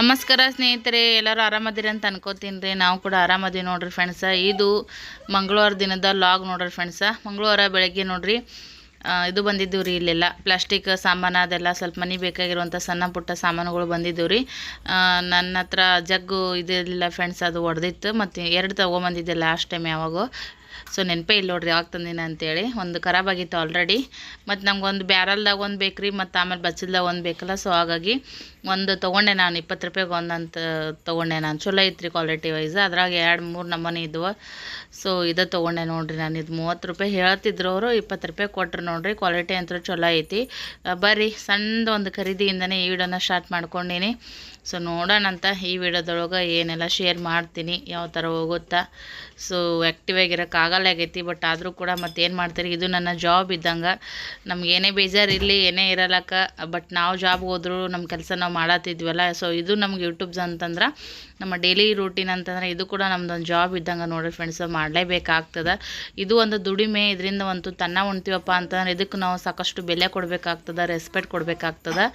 ನಮಸ್ಕಾರ ಸ್ನೇಹಿತರೆ, ಎಲ್ಲರೂ ಆರಾಮದಿರಿ ಅಂತ ಅನ್ಕೋತೀನಿ ರೀ. ನಾವು ಕೂಡ ಆರಾಮದೀವಿ ನೋಡ್ರಿ ಫ್ರೆಂಡ್ಸ ಇದು ಮಂಗಳವಾರ ದಿನದ ಲಾಗ್ ನೋಡ್ರಿ ಫ್ರೆಂಡ್ಸ ಮಂಗಳವಾರ ಬೆಳಗ್ಗೆ ನೋಡ್ರಿ ಇದು ಬಂದಿದ್ದೀವಿ ರೀ ಇಲ್ಲೆಲ್ಲ. ಪ್ಲಾಸ್ಟಿಕ್ ಸಾಮಾನು ಅದೆಲ್ಲ ಸ್ವಲ್ಪ ಮನೆ ಬೇಕಾಗಿರುವಂಥ ಸಣ್ಣ ಪುಟ್ಟ ಸಾಮಾನುಗಳು ಬಂದಿದ್ದೀವಿ ರೀ. ನನ್ನ ಹತ್ರ ಜಗ್ಗು ಇದಿಲ್ಲ ಫ್ರೆಂಡ್ಸ್ ಅದು ಒಡೆದಿತ್ತು. ಮತ್ತು ಎರಡು ತೊಗೊಂಬಂದಿದ್ದೆ ಲಾಸ್ಟ್ ಟೈಮ್ ಯಾವಾಗೋ. ಸೊ ನೆನಪೇ ಇಲ್ಲ ನೋಡ್ರಿ ಯಾವಾಗ ತಂದಿನ ಅಂತೇಳಿ. ಒಂದು ಖರಾಬ್ ಆಗಿತ್ತು ಆಲ್ರೆಡಿ ಮತ್ತು ನಮ್ಗೆ ಒಂದು ಬ್ಯಾರಲ್ದಾಗ ಒಂದು ಬೇಕು ರೀ ಮತ್ತು ಆಮೇಲೆ ಬಚ್ಚಲ್ದಾಗ ಒಂದು ಬೇಕಲ್ಲ. ಸೊ ಹಾಗಾಗಿ ಒಂದು ತೊಗೊಂಡೆ ನಾನು, ಇಪ್ಪತ್ತು ರೂಪಾಯಿಗೆ ಒಂದಂತ ಅಂತ ತೊಗೊಂಡೆ ನಾನು. ಚಲೋ ಐತ್ರಿ ಕ್ವಾಲಿಟಿ ವೈಸ್ ಅದ್ರಾಗ ಎರಡು, ಮೂರು ನಮೂನಿ ಇದ್ವು. ಸೊ ಇದು ತೊಗೊಂಡೆ ನೋಡ್ರಿ ನಾನು. ಇದು ಮೂವತ್ತು ರೂಪಾಯಿ ಹೇಳ್ತಿದ್ರು ಅವರು, ಇಪ್ಪತ್ತು ರೂಪಾಯಿ ಕೊಟ್ರು ನೋಡ್ರಿ. ಕ್ವಾಲಿಟಿ ಅಂತೂ ಚಲೋ ಐತಿ. ಬರ್ರಿ ಸಣ್ಣದು ಒಂದು ಖರೀದಿಯಿಂದನೇ ಈ ವಿಡಿಯೋನ ಸ್ಟಾರ್ಟ್ ಮಾಡ್ಕೊಂಡೀನಿ. ಸೊ ನೋಡೋಣಂತ ಈ ವಿಡಿಯೋದೊಳಗೆ ಏನೆಲ್ಲ ಶೇರ್ ಮಾಡ್ತೀನಿ, ಯಾವ ಥರ ಹೋಗುತ್ತಾ. ಸೊ ಆ್ಯಕ್ಟಿವ್ ಆಗಿರೋಕ್ಕಾಗಲ್ಲ ಆಗೈತಿ ಬಟ್ ಆದರೂ ಕೂಡ ಮತ್ತೆ ಏನು ಮಾಡ್ತೀರಿ? ಇದು ನನ್ನ ಜಾಬ್ ಇದ್ದಂಗೆ. ನಮ್ಗೆ ಏನೇ ಬೇಜಾರು ಇರಲಿ, ಏನೇ ಇರಲಕ್ಕ ಬಟ್ ನಾವು ಜಾಬ್ಗೆ ಹೋದ್ರು ನಮ್ಮ ಕೆಲಸ ನಾವು ಮಾಡತ್ತಿದ್ವಲ್ಲ ಸೊ ಇದು ನಮ್ಗೆ ಯೂಟ್ಯೂಬ್ಸ್ ಅಂತಂದ್ರೆ, ನಮ್ಮ ಡೈಲಿ ರೂಟೀನ್ ಅಂತಂದ್ರೆ ಇದು ಕೂಡ ನಮ್ದೊಂದು ಜಾಬ್ ಇದ್ದಂಗೆ ನೋಡಿರಿ ಫ್ರೆಂಡ್ಸ್ ಮಾಡಲೇಬೇಕಾಗ್ತದೆ. ಇದು ಒಂದು ದುಡಿಮೆ, ಇದರಿಂದ ಒಂದು ತನ್ನ ಉಣ್ತೀವಪ್ಪ ಅಂತಂದ್ರೆ ಇದಕ್ಕೆ ನಾವು ಸಾಕಷ್ಟು ಬೆಲೆ ಕೊಡಬೇಕಾಗ್ತದೆ ರೆಸ್ಪೆಕ್ಟ್ ಕೊಡಬೇಕಾಗ್ತದೆ.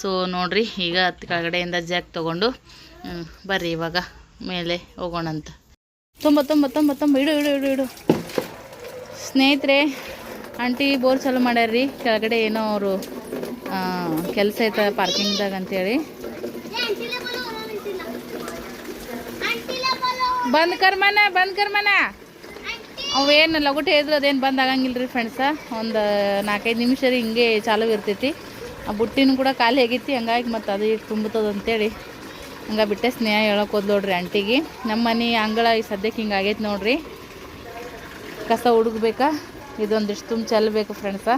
ಸೊ ನೋಡಿರಿ, ಈಗ ಹತ್ತು ಕೆಳಗಡೆಯಿಂದ ಜಾಕ್ ತೊಗೊಂಡು ಬರ್ರಿ ಇವಾಗ ಮೇಲೆ ಹೋಗೋಣಂತ ಅಂತ. ತುಂಬ, ಇಡು ಇಡು ಇಡು ಇಡು. ಸ್ನೇಹಿತರೆ, ಆಂಟಿ ಬೋರ್ ಚಾಲು ಮಾಡ್ಯಾರ್ರಿ. ಕೆಳಗಡೆ ಏನೋ ಅವರು ಕೆಲಸ ಐತೆ ಪಾರ್ಕಿಂಗ್ದಾಗ ಅಂತೇಳಿ. ಬಂದ್ ಕರ್ಮನ ಬಂದ್ ಕರ್ಮನ. ಅವೇನು ಲಗುಟೆ ಇದ್ರೆ ಅದೇನು ಬಂದ್ ಆಗಂಗಿಲ್ಲ ರೀ ಫ್ರೆಂಡ್ಸ ಒಂದು ನಾಲ್ಕೈದು ನಿಮಿಷ ರೀ ಹಿಂಗೆ ಚಾಲು ಇರ್ತೈತಿ. ಆ ಬುಟ್ಟಿನೂ ಕೂಡ ಖಾಲಿ ಆಗೈತಿ, ಹಂಗಾಗಿ ಮತ್ತು ಅದು ಈಗ ತುಂಬುತ್ತದ ಅಂತೇಳಿ. ಹಂಗೆ ಬಿಟ್ಟೆ ಸ್ನೇಹ ಹೇಳೋಕೆ ಹೋದ್ ನೋಡ್ರಿ ಆಂಟಿಗೆ. ನಮ್ಮ ಮನೆ ಅಂಗಳ ಈ ಸದ್ಯಕ್ಕೆ ಹಿಂಗೆ ಆಗೈತೆ ನೋಡ್ರಿ. ಕಸ ಹುಡುಗ್ಬೇಕಾ? ಇದೊಂದಿಷ್ಟು ತುಂಬ ಚೆಲ್ಲಬೇಕು ಫ್ರೆಂಡ್ಸ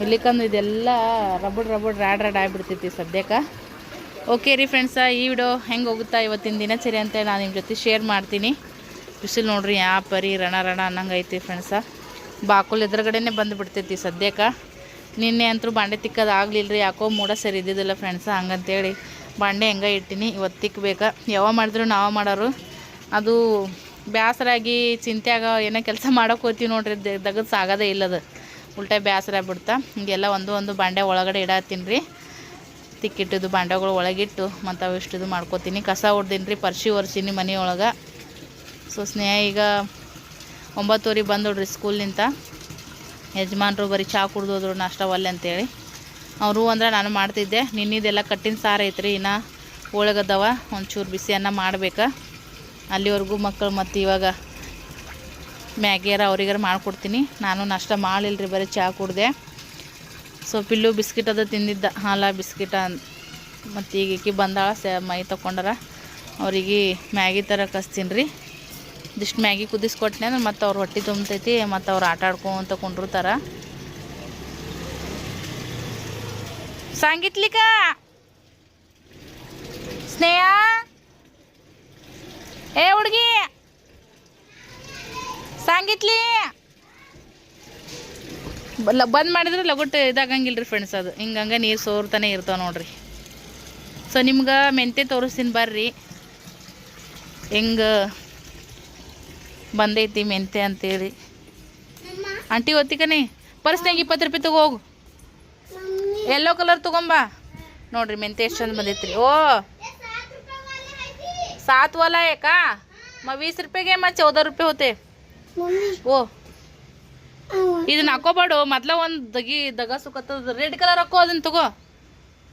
ಇಲ್ಲಿಕಂದ್ರೆ ಇದೆಲ್ಲ ರಬಡ್ ರಬಡ್ ರಾಡ್ ರಾಡ್ ಆಗಿಬಿಡ್ತೈತಿ ಸದ್ಯಕ್ಕೆ. ಓಕೆ ರೀ ಫ್ರೆಂಡ್ಸ ಈ ವಿಡಿಯೋ ಹೆಂಗೆ ಹೋಗುತ್ತಾ ಇವತ್ತಿನ ದಿನಚರಿ ಅಂತ ನಾನು ನಿಮ್ಮ ಜೊತೆ ಶೇರ್ ಮಾಡ್ತೀನಿ. ಬಿಸಿಲು ನೋಡ್ರಿ, ಯಾ ಪರಿ ರಣ ರಣ ಅನ್ನಂಗೆ ಐತಿ ಫ್ರೆಂಡ್ಸ ಬಾಕುಲ್ ಎದುರುಗಡೆನೇ ಬಂದು ಬಿಡ್ತೈತಿ ಸದ್ಯಕ್ಕೆ. ನಿನ್ನೆ ಅಂತೂ ಬಾಂಡೆ ತಿಕ್ಕೋದು ಆಗಲಿಲ್ಲ ರೀ ಯಾಕೋ ಮೂಡ ಸರಿ ಇದ್ದಿದ್ದಿಲ್ಲ ಫ್ರೆಂಡ್ಸ ಹಂಗಂತೇಳಿ ಬಾಂಡೆ ಹೆಂಗೆ ಇಟ್ಟಿನಿ ಇವತ್ತು ತಿಕ್ಕಬೇಕು ಯಾವಾಗ ಮಾಡಿದ್ರು ನಾವು ಮಾಡೋರು. ಅದು ಬೇಸರಾಗಿ ಚಿಂತ್ಯಾಗ ಏನೋ ಕೆಲಸ ಮಾಡೋಕೆ ಹೋಗ್ತೀವಿ ನೋಡ್ರಿ ದಗದ್ ಸಾಗೋದೇ ಇಲ್ಲದು. ಉಲ್ಟಾ ಬೇಸರ ಆಗ್ಬಿಡ್ತಾ. ಹಿಂಗೆಲ್ಲ ಒಂದು ಒಂದು ಬಾಂಡೆ ಒಳಗಡೆ ಇಡತ್ತೀನಿ ರೀ. ತಿಕ್ಕಿಟ್ಟಿದ್ದು ಬಾಂಡೆಗಳು ಒಳಗಿಟ್ಟು ಮತ್ತು ಅವು ಇಷ್ಟು ಇದು ಮಾಡ್ಕೋತೀನಿ. ಕಸ ಹೊಡ್ದೀನಿ ರೀ, ಪರ್ಶಿ ಒರ್ಸೀನಿ ಮನೆಯೊಳಗೆ ಸೊ ಸ್ನೇಹ, ಈಗ ಒಂಬತ್ತುವರೆಗೆ ಬಂದೋಡ್ರಿ ಸ್ಕೂಲ್ನಿಂದ ಯಜಮಾನರು ಬರೀ ಚಹಾ ಕುಡ್ದು ಹೋದ್ರು ಒಲ್ಲೆ ಅಂತೇಳಿ. ಅವರು ಅಂದ್ರೆ ನಾನು ಮಾಡ್ತಿದ್ದೆ. ನಿನ್ನಿದೆಲ್ಲ ಕಟ್ಟಿನ ಸಾರು ಐತ್ರಿ, ಇನ್ನು ಹೋಳಗದವ ಒಂಚೂರು ಬಿಸಿ ಅನ್ನ ಮಾಡ್ಬೇಕಾ. ಅಲ್ಲಿವರೆಗೂ ಮಕ್ಕಳು ಮತ್ತು ಇವಾಗ ಮ್ಯಾಗಿಯಾರ ಅವ್ರಿಗಾರ ಮಾಡಿಕೊಡ್ತೀನಿ. ನಾನು ನಾಷ್ಟ ರೀ ಬರೀ ಚಹಾ ಕುಡ್ದೆ. ಸೊ ಪಿಲ್ಲು ಬಿಸ್ಕಿಟ್ ಅದು ತಿಂದಿದ್ದ. ಹಾಲ, ಬಿಸ್ಕಿಟ ಮತ್ತು ಈಗ ಈಕಿ ಬಂದಾಳ, ಸ ಮೈ ತೊಗೊಂಡಾರ ಅವ್ರಿಗೆ ಮ್ಯಾಗಿ ಥರ ಕಸ್ತೀನಿ ರೀ ಇದಿಷ್ಟು ಮ್ಯಾಗಿ ಕುದಿಸ್ಕೊಟ್ನೆ ಅಂದ್ರೆ ಮತ್ತು ಅವ್ರು ಹೊಟ್ಟೆ ತುಂಬತೈತಿ, ಮತ್ತು ಅವ್ರು ಆಟ ಆಡ್ಕೊಂತ ಕುಂಡಿರ್ತಾರ. ಸಾಂಗಿತ್ಲಿಕ? ಸ್ನೇಹ ಏ ಹುಡುಗಿ ಕಿತ್ಲಿ ಬಂದ್ ಮಾಡಿದ್ರೆ ಲಗುಟ್ ಇದಾಗಂಗಿಲ್ರಿ ಫ್ರೆಂಡ್ಸ್ ಅದು. ಹಿಂಗಂಗೆ ನೀರು ಸೋರ್ತಾನೆ ಇರ್ತಾವೆ ನೋಡ್ರಿ. ಸೊ ನಿಮ್ಗೆ ಮೆಂತೆ ತೋರಿಸ್ತೀನಿ ಬರ್ರಿ. ಹೆಂಗೆ ಬಂದೈತಿ ಮೆಂತೆ ಅಂತೇಳಿ. ಆಂಟಿ ಒತ್ತಿಕನಿ ಪರ್ಸ್ನಾಗ ಇಪ್ಪತ್ತು ರೂಪಾಯಿ ತಗೋ ಹೋಗು. ಎಲ್ಲೋ ಕಲರ್ ತಗೊಂಬಾ. ನೋಡ್ರಿ ಮೆಂತೆ ಎಷ್ಟು ಚಂದ ಬಂದೈತ್ರಿ. ಓ ಸಾತ್ ವಾಲ ಏಕಾ ಮ ವೀಸ್ ರೂಪಾಯಿಗೆ ಮ ಚೌದ ರೂಪಾಯಿ ಹೋತೆ. ಓ. ಇದನ್ನ ಹಾಕೋಬೇಡು. ಮೊದ್ಲ ಒಂದು ದಗಿ ದಗ ಸುಖತ್ತದ ರೆಡ್ ಕಲರ್ ಹಾಕೋ ಅದನ್ನ ತಗೋ.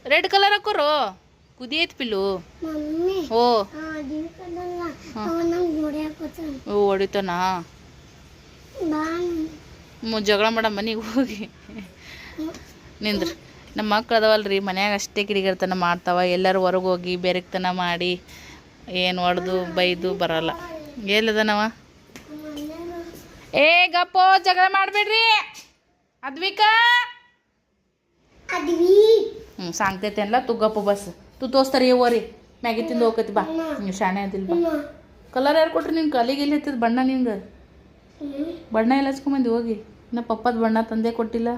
ರೆಡ್ ಕಲರ್ ಹಾಕೋರು. ಕುದಿ ಐತಿ ಪಿಲ್ಲು ಓ. ಓ ಹೊಡಿತಾನ? ಮು ಜಗಳ ಮಾಡ ಮನೆಗೆ ಹೋಗಿ. ನಿಂದ್ರಿ. ನಮ್ಮ ಮಕ್ಳು ಅದಾವಲ್ರಿ ಮನ್ಯಾಗ ಅಷ್ಟೇ ಕಿಡಿಗಿರ್ತನ ಮಾಡ್ತಾವ. ಎಲ್ಲರೂ ಹೊರಗೆ ಹೋಗಿ ಬೆರಗ್ತನ ಮಾಡಿ ಏನು ಹೊಡೆದು ಬೈದು ಬರಲ್ಲ. ಎಲ್ಲದನವ? ಏ ಗಪ್ಪೋ ಜಗಳ ಮಾಡಬೇಡ್ರಿ. ಅದ್ವಿಕ. ಹ್ಞೂ ಸಾಂಗ್ತೈತೆ ಅಲ್ಲ ತು ಗಪ್ಪು ಬಸ್. ತು ತೋಸ್ತಾರ ಓರಿ ಮ್ಯಾಗಿ ತಿಂದು ಹೋಗತಿ ಬಾ. ನೀವು ಶಾಣೆ ಅದಿಲ್ಲ ಬಾ. ಕಲರ್ ಯಾರು ಕೊಟ್ರಿ ನಿನ್ ಕಲಿಗೆ ಎಲ್ಲಿ ಹತ್ತದ ಬಣ್ಣ ನಿಂಗೆ? ಬಣ್ಣ ಎಲ್ಲ ಹಚ್ಕೊಂಬಂದು ಹೋಗಿ. ಇನ್ನ ಪಪ್ಪದ ಬಣ್ಣ ತಂದೆ ಕೊಟ್ಟಿಲ್ಲ.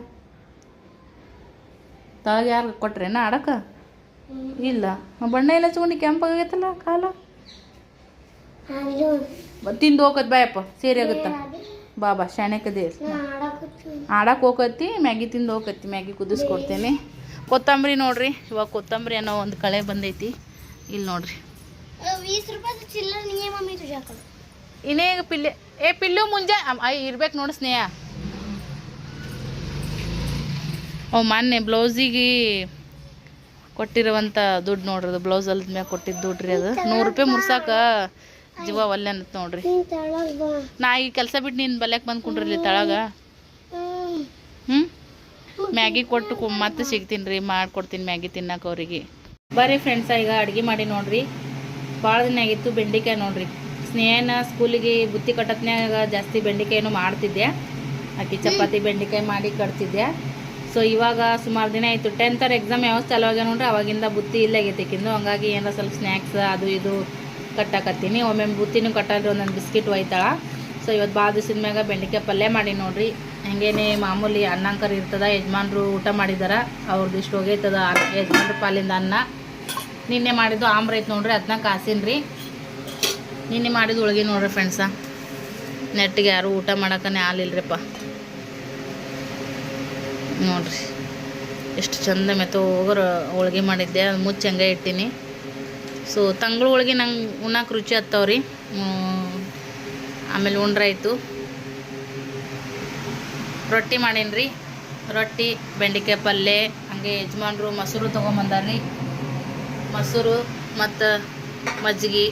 ತಳಗ ಯಾರು ಕೊಟ್ರೇನ ಆಡಕ? ಇಲ್ಲ. ಬಣ್ಣ ಎಲ್ಲ ಹಚ್ಕೊಂಡು ಕೆಂಪಾಗೈತಲ್ಲ ಕಾಲ? ತಿಂದು ಹೋಗತ್ ಬಾಯಪ್ಪ ಸೇರಿ ಆಗುತ್ತ? ಬಾಬಾ ಶಾಣೆಕದಿ ಆಡಕ್ಕೆ ಹೋಗತ್ತಿ ಮ್ಯಾಗಿ ತಿಂದು ಹೋಗತ್ತಿ ಮ್ಯಾಗಿ ಕುದಿಸ್ಕೊಡ್ತೇನೆ. ಕೊತ್ತಂಬರಿ ನೋಡ್ರಿ ಇವಾಗ ಕೊತ್ತಂಬರಿ ಅನ್ನೋ ಒಂದು ಕಳೆ ಬಂದೈತಿ. ಇಲ್ಲಿ ನೋಡ್ರಿ. ಇನ್ನೇ ಪಿಲ್ಲೆ ಏ ಪಿಲ್ಲು ಮುಂಜಾ ಅಯ್ಯ ಇರ್ಬೇಕು ನೋಡಿ ಸ್ನೇಹ. ಓ ಮೊನ್ನೆ ಬ್ಲೌಸಿಗೆ ಕೊಟ್ಟಿರುವಂಥ ದುಡ್ಡು ನೋಡ್ರಿ ಅದು ಬ್ಲೌಸ್ ಅಲ್ದ ಮ್ಯಾಗ ಕೊಟ್ಟಿದ್ದು ದುಡ್ಡು ರೀ ಅದು ನೂರು ರೂಪಾಯಿ ಮುರ್ಸಾಕ ಜೀವ ಒಲ್ಲೆ ಅನ್ನತ್ ನೋಡ್ರಿ. ನಾ ಈ ಕೆಲಸ ಬಿಟ್ಟು ನೀನು ಬಲ್ಯಾಕ ಬಂದು ಕುಂಡ್ರಿ ತಳಗ? ಹ್ಮ್. ಮ್ಯಾಗಿ ಕೊಟ್ಟು ಮತ್ತೆ ಸಿಗ್ತೀನಿ ರೀ ಮಾಡ್ಕೊಡ್ತೀನಿ ಮ್ಯಾಗಿ ತಿನ್ನಕ್ಕೆ ಅವ್ರಿಗೆ. ಬರ್ರಿ ಫ್ರೆಂಡ್ಸ ಈಗ ಅಡುಗೆ ಮಾಡಿ ನೋಡ್ರಿ. ಭಾಳ ದಿನ ಆಗಿತ್ತು ಬೆಂಡೆಕಾಯಿ ನೋಡ್ರಿ. ಸ್ನೇಹನ ಸ್ಕೂಲಿಗೆ ಬುತ್ತಿ ಕಟ್ಟತ್ನಾಗ ಜಾಸ್ತಿ ಬೆಂಡೆಕಾಯಿನೂ ಮಾಡ್ತಿದ್ದೆ. ಅಕ್ಕಿ ಚಪಾತಿ ಬೆಂಡೆಕಾಯಿ ಮಾಡಿ ಕಟ್ತಿದ್ದೆ. ಸೊ ಇವಾಗ ಸುಮಾರು ದಿನ ಆಯಿತು. ಟೆಂತರ್ ಎಕ್ಸಾಮ್ ಯಾವಾಗ ಚಾಲು ಆಗ್ಯಾವ ನೋಡ್ರಿ? ಅವಾಗಿಂದ ಬುತ್ತಿ ಇಲ್ಲೇ ಆಗೈತಿಕಿಂದು ಹಂಗಾಗಿ ಏನಾರ ಸ್ವಲ್ಪ ಸ್ನ್ಯಾಕ್ಸ್ ಅದು ಇದು ಕಟ್ಟಾಕತ್ತೀನಿ. ಒಮ್ಮೊಮ್ಮೆ ಬುತ್ತಿನೂ ಕಟ್ಟಲ್ರಿ, ಒಂದೊಂದು ಬಿಸ್ಕಿಟ್ ಒಯ್ತಾಳ. ಸೊ ಇವತ್ತು ಭಾಳ ದಿವಸದ ಮ್ಯಾಗ ಬೆಂಡೆಕಾಯಿ ಪಲ್ಯ ಮಾಡಿ ನೋಡ್ರಿ. ಹಂಗೇನೆ ಮಾಮೂಲಿ ಅನ್ನಂಕರ್ ಇರ್ತದ, ಯಜಮಾನ್ರು ಊಟ ಮಾಡಿದಾರ. ಅವ್ರದ್ದು ಇಷ್ಟು ಹೋಗೈತದ ಯಜಮಾನ್ರ ಪಾಲಿಂದ ಅನ್ನ. ನಿನ್ನೆ ಮಾಡಿದ್ದು ಆಮ್ರ ಐತೆ ನೋಡ್ರಿ ಅದನ್ನ ಕಾಸಿನ್ರಿ. ನಿನ್ನೆ ಮಾಡಿದ್ದು ಹೋಳ್ಗೆ ನೋಡ್ರಿ ಫ್ರೆಂಡ್ಸ ನೆಟ್ಟಿಗೆ ಯಾರು ಊಟ ಮಾಡಕ್ಕನೆ ಹಾಲಿಲ್ರಿಪ್ಪ ನೋಡ್ರಿ. ಎಷ್ಟು ಚಂದ ಮೆತ್ತ ಹೋಗೋರು ಹೋಳ್ಗೆ ಮಾಡಿದ್ದೆ, ಅದು ಮುಚ್ಚಿ ಹಂಗೆ ಇಟ್ಟೀನಿ. ಸೊ ತಂಗ್ಳು ಒಳಗೆ ನಂಗೆ ಉಣ್ಣಕ್ಕೆ ರುಚಿ ಹತ್ತವ್ರಿ. ಆಮೇಲೆ ಉಂಡ್ರಾಯ್ತು ರೊಟ್ಟಿ ಮಾಡೀನಿ ರೊಟ್ಟಿ, ಬೆಂಡೆಕಾಯಿ ಪಲ್ಯ, ಹಂಗೆ ಯಜಮಾನ್ರು ಮೊಸರು ತೊಗೊಂಬಂದಾರ್ರಿ. ಮೊಸರು ಮತ್ತು ಮಜ್ಜಿಗೆ